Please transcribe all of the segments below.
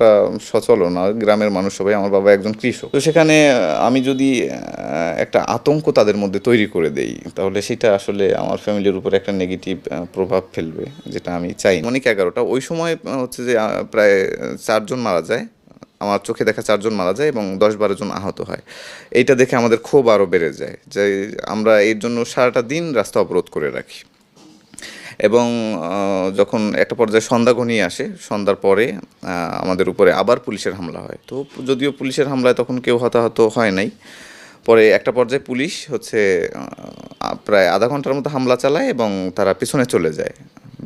টা সচল না, গ্রামের মানুষ সবাই, আমার বাবা একজন কৃষক। তো সেখানে আমি যদি একটা আতঙ্ক তাদের মধ্যে তৈরি করে দেই, তাহলে সেটা আসলে আমার ফ্যামিলির উপর একটা নেগেটিভ প্রভাব ফেলবে, যেটা আমি চাই। অনেক এগারোটা, ওই সময় হচ্ছে যে প্রায় চারজন মারা যায়। আমার চোখে দেখা চারজন মারা যায় এবং দশ বারো জন আহত হয়। এইটা দেখে আমাদের ক্ষোভ আরও বেড়ে যায় যে, আমরা এর জন্য সারাটা দিন রাস্তা অবরোধ করে রাখি। এবং যখন একটা পর্যায়ে সন্ধ্যা ঘনিয়ে আসে, সন্ধ্যার পরে আমাদের উপরে আবার পুলিশের হামলা হয়। তো যদিও পুলিশের হামলায় তখন কেউ হতাহত হয় নাই, পরে একটা পর্যায়ে পুলিশ হচ্ছে প্রায় আধা ঘণ্টার মতো হামলা চালায় এবং তারা পিছনে চলে যায়।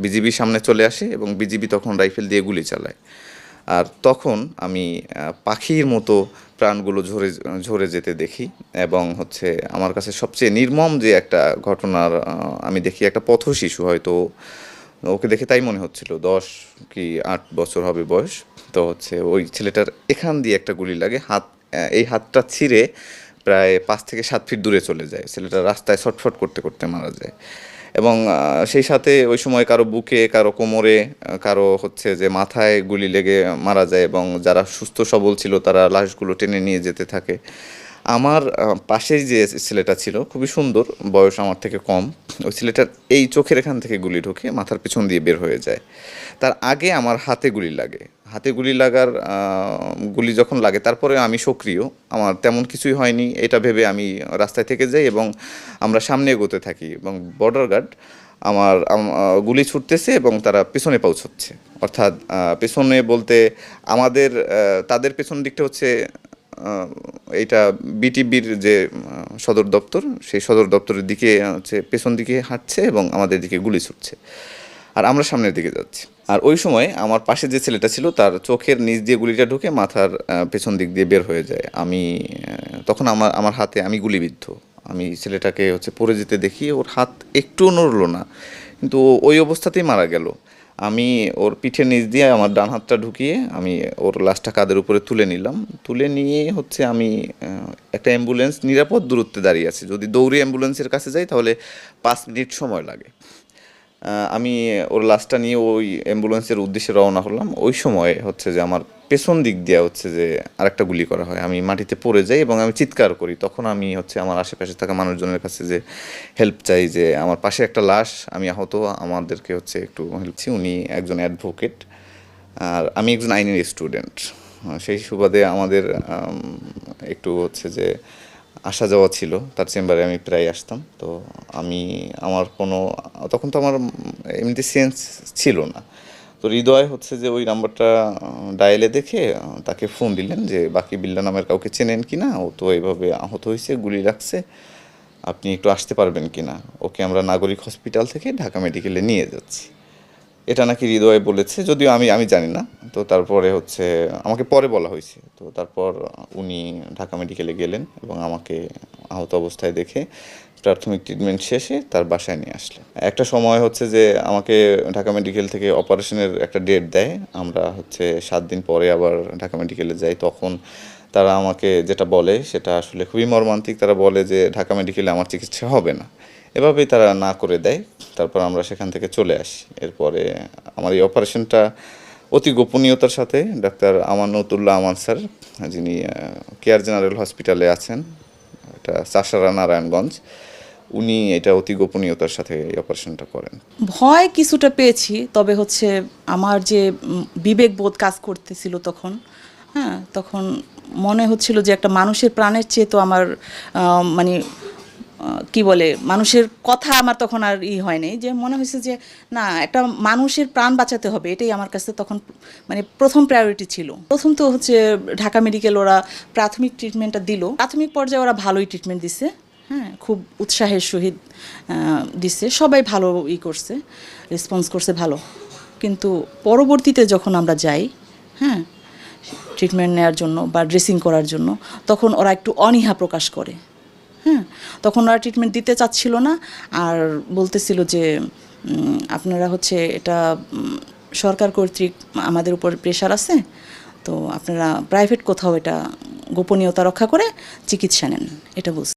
বিজিবি সামনে চলে আসে এবং বিজিবি তখন রাইফেল দিয়ে গুলি চালায়। আর তখন আমি পাখির মতো প্রাণগুলো ঝরে ঝরে যেতে দেখি এবং হচ্ছে আমার কাছে সবচেয়ে নির্মম যে একটা ঘটনার আমি দেখি একটা পথ শিশু হয়তো, ওকে দেখে তাই মনে হচ্ছিল, দশ কি আট বছর হবে বয়স। তো হচ্ছে ওই ছেলেটার এখান দিয়ে একটা গুলি লাগে, হাত এই হাতটা ছিঁড়ে প্রায় পাঁচ থেকে সাত ফিট দূরে চলে যায়। ছেলেটা রাস্তায় ছটফট করতে করতে মারা যায়। এবং সেই সাথে ওই সময় কারও বুকে, কারও কোমরে কারও হচ্ছে যে মাথায় গুলি লেগে মারা যায় এবং যারা সুস্থ সবল ছিল তারা লাশগুলো টেনে নিয়ে যেতে থাকে। আমার পাশেই যে ছেলেটা ছিল, খুবই সুন্দর, বয়স আমার থেকে কম, ওই ছেলেটার এই চোখের এখান থেকে গুলি ঢুকে মাথার পেছন দিয়ে বের হয়ে যায়। তার আগে আমার হাতে গুলি লাগে। হাতে গুলি লাগার গুলি যখন লাগে, তারপরে আমি সক্রিয়। আমার তেমন কিছুই হয়নি, এটা ভেবে আমি রাস্তায় থেকে যাই এবং আমরা সামনে এগোতে থাকি এবং বর্ডার গার্ড আমার গুলি ছুটতেছে এবং তারা পেছনে পৌঁছচ্ছে। অর্থাৎ পেছনে বলতে আমাদের তাদের পেছন দিকটা হচ্ছে এইটা বিটিবির যে সদর দপ্তর, সেই সদর দপ্তরের দিকে হচ্ছে পেছন দিকে হাঁটছে এবং আমাদের দিকে গুলি ছুটছে। আর আমরা সামনের দিকে যাচ্ছি। আর ওই সময় আমার পাশে যে ছেলেটা ছিল, তার চোখের নিচ দিয়ে গুলিটা ঢুকে মাথার পেছন দিক দিয়ে বের হয়ে যায়। আমি তখন আমার আমার হাতে আমি গুলিবিদ্ধ। আমি ছেলেটাকে হচ্ছে পড়ে যেতে দেখি, ওর হাত একটুও নড়লো না। কিন্তু ওই অবস্থাতেই মারা গেল। আমি ওর পিঠের নিচ দিয়ে আমার ডান হাতটা ঢুকিয়ে আমি ওর লাশটা কাদের উপরে তুলে নিলাম। তুলে নিয়ে হচ্ছে আমি একটা অ্যাম্বুলেন্স নিরাপদ দূরত্বে দাঁড়িয়ে আছি। যদি দৌড়ে অ্যাম্বুলেন্সের কাছে যাই, তাহলে পাঁচ মিনিট সময় লাগে। আমি ওর লাশটা নিয়ে ওই অ্যাম্বুলেন্সের উদ্দেশ্যে রওনা হলাম। ওই সময় হচ্ছে যে আমার পেছন দিক দিয়ে হচ্ছে যে আরেকটা গুলি করা হয়। আমি মাটিতে পড়ে যাই এবং আমি চিৎকার করি। তখন আমি হচ্ছে আমার আশেপাশে থাকা মানুষজনের কাছে যে হেল্প চাই যে আমার পাশে একটা লাশ, আমি আহত। আমাদেরকে হচ্ছে একটু হেল্প চাই। উনি একজন অ্যাডভোকেট আর আমি একজন আইনের স্টুডেন্ট সেই সুবাদে আমাদের একটু হচ্ছে যে আসা যাওয়া ছিল, তার চেম্বারে আমি প্রায় আসতাম। তো আমি আমার কোনো, তখন তো আমার এমনিতে সেন্স ছিল না। তো হৃদয় হচ্ছে যে ওই নাম্বারটা ডায়ালে দেখে তাকে ফোন দিলেন যে, বাকি বিল্লা নামের কাউকে চেনেন কি না ও তো এইভাবে আহত হয়েছে, গুলি লাগছে আপনি একটু আসতে পারবেন কি না ওকে আমরা নাগরিক হসপিটাল থেকে ঢাকা মেডিকেলে নিয়ে যাচ্ছি। এটা নাকি হৃদয় বলেছে, যদিও আমি আমি জানি না। তো তারপরে হচ্ছে, আমাকে পরে বলা হয়েছে। তো তারপর উনি ঢাকা মেডিকেলে গেলেন এবং আমাকে আহত অবস্থায় দেখে প্রাথমিক ট্রিটমেন্ট শেষে তার বাসায় নিয়ে আসলেন। একটা সময় হচ্ছে যে আমাকে ঢাকা মেডিকেল থেকে অপারেশনের একটা ডেট দেয়। আমরা হচ্ছে সাত দিন পরে আবার ঢাকা মেডিকেলে যাই। তখন তারা আমাকে যেটা বলে, সেটা আসলে খুবই মর্মান্তিক। তারা বলে যে ঢাকা মেডিকেলে আমার চিকিৎসা হবে না। এভাবেই তারা না করে দেয়। তারপর আমরা সেখান থেকে চলে আসি। এরপরে আমার এই অপারেশনটা অতি গোপনীয়তার সাথে ডাক্তার আমানুতুল্লাহ আমান স্যার, যিনি কেয়ার জেনারেল হসপিটালে আছেন, এটা চাষারা নারায়ণগঞ্জ, উনি এটা অতি গোপনীয়তার সাথে এই অপারেশনটা করেন। ভয় কিছুটা পেয়েছি, তবে হচ্ছে আমার যে বিবেকবোধ কাজ করতেছিল তখন হ্যাঁ তখন মনে হচ্ছিল যে একটা মানুষের প্রাণের চেয়ে তো আমার মানে কি বলে, মানুষের কথা আমার তখন আর ই হয়নি যে মনে হয়েছে যে, না, একটা মানুষের প্রাণ বাঁচাতে হবে, এটাই আমার কাছে তখন মানে প্রথম প্রায়োরিটি ছিল। প্রথম তো হচ্ছে ঢাকা মেডিকেল ওরা প্রাথমিক ট্রিটমেন্টটা দিল। প্রাথমিক পর্যায়ে ওরা ভালোই ট্রিটমেন্ট দিছে হ্যাঁ খুব উৎসাহের সহিত দিচ্ছে সবাই ভালো ই করছে রেসপন্স করছে ভালো। কিন্তু পরবর্তীতে যখন আমরা যাই হ্যাঁ ট্রিটমেন্ট নেওয়ার জন্য বা ড্রেসিং করার জন্য, তখন ওরা একটু অনীহা প্রকাশ করে। হ্যাঁ তখন ওরা ট্রিটমেন্ট দিতে চাচ্ছিল না আর বলতেছিল যে আপনারা হচ্ছে এটা সরকার কর্তৃক আমাদের উপর প্রেশার আছে, তো আপনারা প্রাইভেট কোথাও এটা গোপনীয়তা রক্ষা করে চিকিৎসা নেন, এটা বুঝ